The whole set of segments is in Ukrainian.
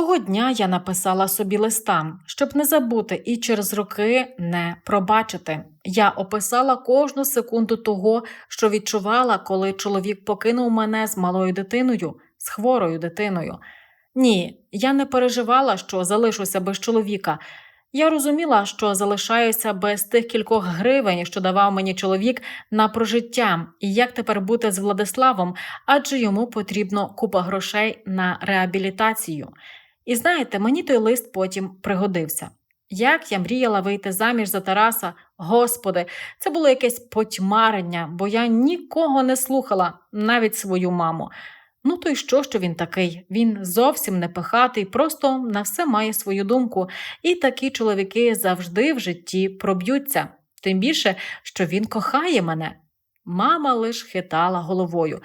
Того дня я написала собі листа, щоб не забути і через роки не пробачити. Я описала кожну секунду того, що відчувала, коли чоловік покинув мене з малою дитиною, з хворою дитиною. Ні, я не переживала, що залишуся без чоловіка. Я розуміла, що залишаюся без тих кількох гривень, що давав мені чоловік на прожиття, і як тепер бути з Владиславом, адже йому потрібно купа грошей на реабілітацію. І знаєте, мені той лист потім пригодився. Як я мріяла вийти заміж за Тараса, господи, це було якесь потьмарення, бо я нікого не слухала, навіть свою маму. Ну то й що, що він такий? Він зовсім не пихатий, просто на все має свою думку, і такі чоловіки завжди в житті проб'ються, тим більше, що він кохає мене. Мама лиш хитала головою.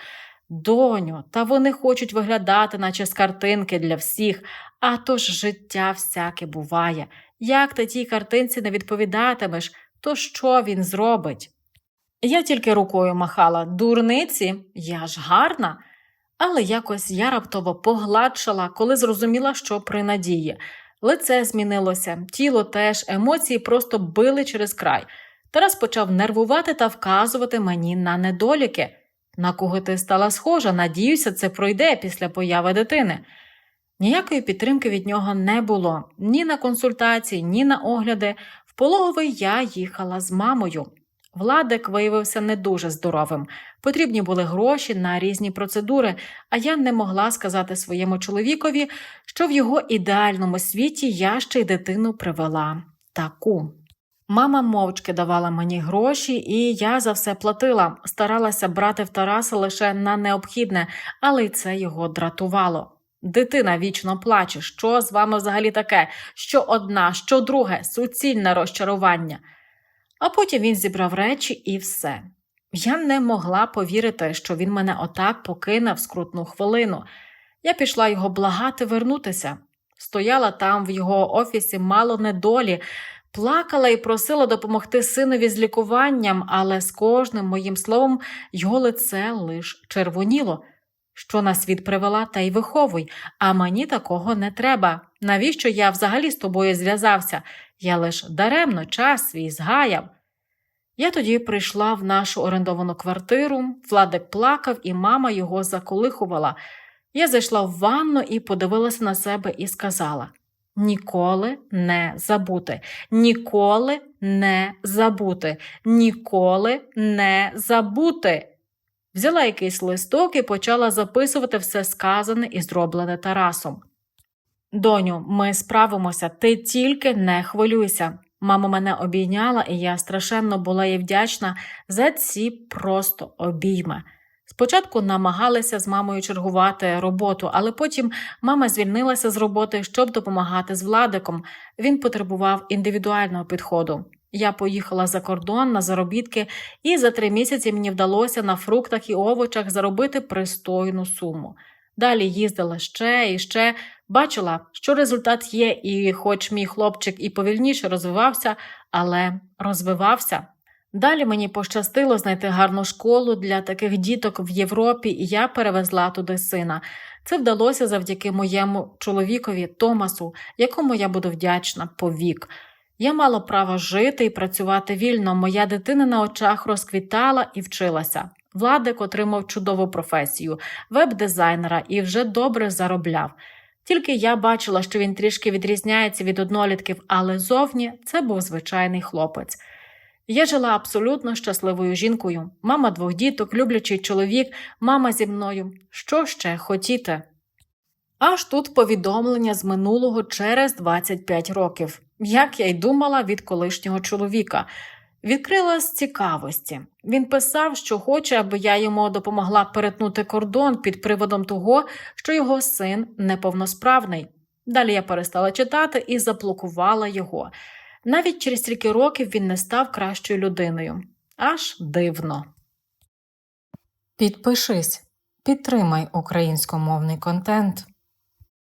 Доню, та вони хочуть виглядати, наче з картинки для всіх, а то ж життя всяке буває. Як ти тій картинці не відповідатимеш, то що він зробить? Я тільки рукою махала дурниці, я ж гарна. Але якось я раптово погладшала, коли зрозуміла, що при надії. Лице змінилося, тіло теж, емоції просто били через край. Тарас почав нервувати та вказувати мені на недоліки. На кого ти стала схожа, надіюся, це пройде після появи дитини. Ніякої підтримки від нього не було ні на консультації, ні на огляди. В пологовий я їхала з мамою. Владик виявився не дуже здоровим. Потрібні були гроші на різні процедури, а я не могла сказати своєму чоловікові, що в його ідеальному світі я ще й дитину привела таку. Мама мовчки давала мені гроші, і я за все платила, старалася брати в Тараса лише на необхідне, але й це його дратувало. Дитина вічно плаче. Що з вами взагалі таке? Що одна, що друге, суцільне розчарування. А потім він зібрав речі і все. Я не могла повірити, що він мене отак покине в скрутну хвилину. Я пішла його благати вернутися. Стояла там в його офісі мало недолі, плакала і просила допомогти синові з лікуванням, але з кожним моїм словом його лице лиш червоніло. Що на світ привела, та й виховуй, а мені такого не треба. Навіщо я взагалі з тобою зв'язався? Я лиш даремно час свій згаяв. Я тоді прийшла в нашу орендовану квартиру, Владик плакав, і мама його заколихувала. Я зайшла в ванну і подивилася на себе і сказала: Ніколи не забути, ніколи не забути, ніколи не забути. Взяла якийсь листок і почала записувати все сказане і зроблене Тарасом. Доню, ми справимося, ти тільки не хвилюйся. Мама мене обійняла, і я страшенно була їй вдячна за ці просто обійми. Спочатку намагалися з мамою чергувати роботу, але потім мама звільнилася з роботи, щоб допомагати з владиком. Він потребував індивідуального підходу. Я поїхала за кордон на заробітки, і за три місяці мені вдалося на фруктах і овочах заробити пристойну суму. Далі їздила ще і ще, бачила, що результат є, і, хоч мій хлопчик і повільніше розвивався, але розвивався. Далі мені пощастило знайти гарну школу для таких діток в Європі, і я перевезла туди сина. Це вдалося завдяки моєму чоловікові Томасу, якому я буду вдячна повік. Я мала право жити і працювати вільно. Моя дитина на очах розквітала і вчилася. Владик отримав чудову професію веб-дизайнера і вже добре заробляв. Тільки я бачила, що він трішки відрізняється від однолітків, але зовні це був звичайний хлопець. Я жила абсолютно щасливою жінкою, мама двох діток, люблячий чоловік, мама зі мною. Що ще хотіти? Аж тут повідомлення з минулого через 25 років, як я й думала від колишнього чоловіка. Відкрила з цікавості. Він писав, що хоче, аби я йому допомогла перетнути кордон під приводом того, що його син неповносправний. Далі я перестала читати і заблокувала його. Навіть через стільки років він не став кращою людиною. Аж дивно. Підпишись, підтримай українськомовний контент.